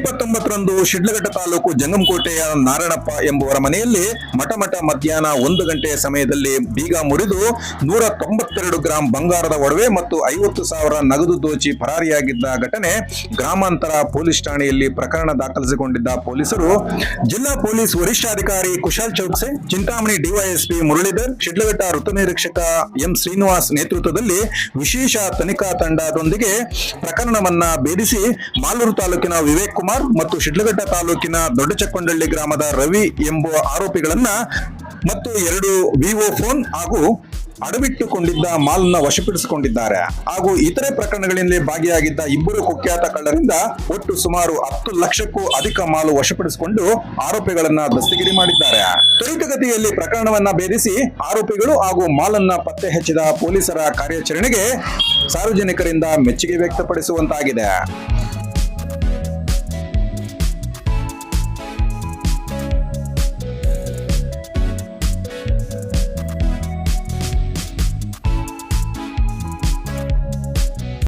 ಇಪ್ಪತ್ತೊಂಬತ್ತರಂದು ಶಿಡ್ಲಘಟ್ಟ ತಾಲೂಕು ಜಂಗಂಕೋಟೆಯ ನಾರಾಯಣಪ್ಪ ಎಂಬುವರ ಮನೆಯಲ್ಲಿ ಮಠಮಠ ಮಧ್ಯಾಹ್ನ ಒಂದು ಗಂಟೆಯ ಸಮಯದಲ್ಲಿ ಬೀಗ ಮುರಿದು ನೂರ ತೊಂಬತ್ತೆರಡು ಗ್ರಾಂ ಬಂಗಾರದ ಒಡವೆ ಮತ್ತು ಐವತ್ತು ಸಾವಿರ ನಗದು ದೋಚಿ ಪರಾರಿಯಾಗಿದ್ದ ಘಟನೆ ಗ್ರಾಮಾಂತರ ಪೊಲೀಸ್ ಠಾಣೆಯಲ್ಲಿ ಪ್ರಕರಣ ದಾಖಲಿಸಿಕೊಂಡಿದ್ದ ಪೊಲೀಸರು. ಜಿಲ್ಲಾ ಪೊಲೀಸ್ ವರಿಷ್ಠಾಧಿಕಾರಿ ಕುಶಾಲ್ ಚೌಕ್ಸೆ ಚಿಂತಾಮಣಿ ಡಿವೈಎಸ್ಪಿ ಮುರಳೀಧರ್, ಶಿಡ್ಲಘಟ್ಟ ವೃತ್ತ ನಿರೀಕ್ಷಕ ಎಂ ಶ್ರೀನಿವಾಸ್ ನೇತೃತ್ವದಲ್ಲಿ ವಿಶೇಷ ತನಿಖಾ ತಂಡದೊಂದಿಗೆ ಪ್ರಕರಣವನ್ನ ಭೇದಿಸಿ ಮಾಲೂರು ತಾಲೂಕಿನ ವಿವೇಕ್ ಕುಮಾರ್ ಮತ್ತು ಶಿಡ್ಲಘಟ್ಟ ತಾಲೂಕಿನ ದೊಡ್ಡಚಕ್ಕೊಂಡಳ್ಳಿ ಗ್ರಾಮದ ರವಿ ಎಂಬುವ ಆರೋಪಿಗಳನ್ನ ಮತ್ತು ಎರಡು ವಿವೋ ಫೋನ್ ಹಾಗೂ ಅಡವಿಟ್ಟುಕೊಂಡಿದ್ದ ಮಾಲ್ನ ವಶಪಡಿಸಿಕೊಂಡಿದ್ದಾರೆ. ಹಾಗೂ ಇತರೆ ಪ್ರಕರಣಗಳಲ್ಲಿ ಭಾಗಿಯಾಗಿದ್ದ ಇಬ್ಬರು ಕುಖ್ಯಾತ ಕಳ್ಳರಿಂದ ಒಟ್ಟು ಸುಮಾರು ಹತ್ತು ಲಕ್ಷಕ್ಕೂ ಅಧಿಕ ಮಾಲು ವಶಪಡಿಸಿಕೊಂಡು ಆರೋಪಿಗಳನ್ನ ದಸ್ತಗಿರಿ ಮಾಡಿದ್ದಾರೆ. ತ್ವರಿತಗತಿಯಲ್ಲಿ ಪ್ರಕರಣವನ್ನ ಭೇದಿಸಿ ಆರೋಪಿಗಳು ಹಾಗೂ ಮಾಲನ್ನ ಪತ್ತೆ ಹಚ್ಚಿದ ಪೊಲೀಸರ ಕಾರ್ಯಾಚರಣೆಗೆ ಸಾರ್ವಜನಿಕರಿಂದ ಮೆಚ್ಚುಗೆ ವ್ಯಕ್ತಪಡಿಸುವಂತಾಗಿದೆ.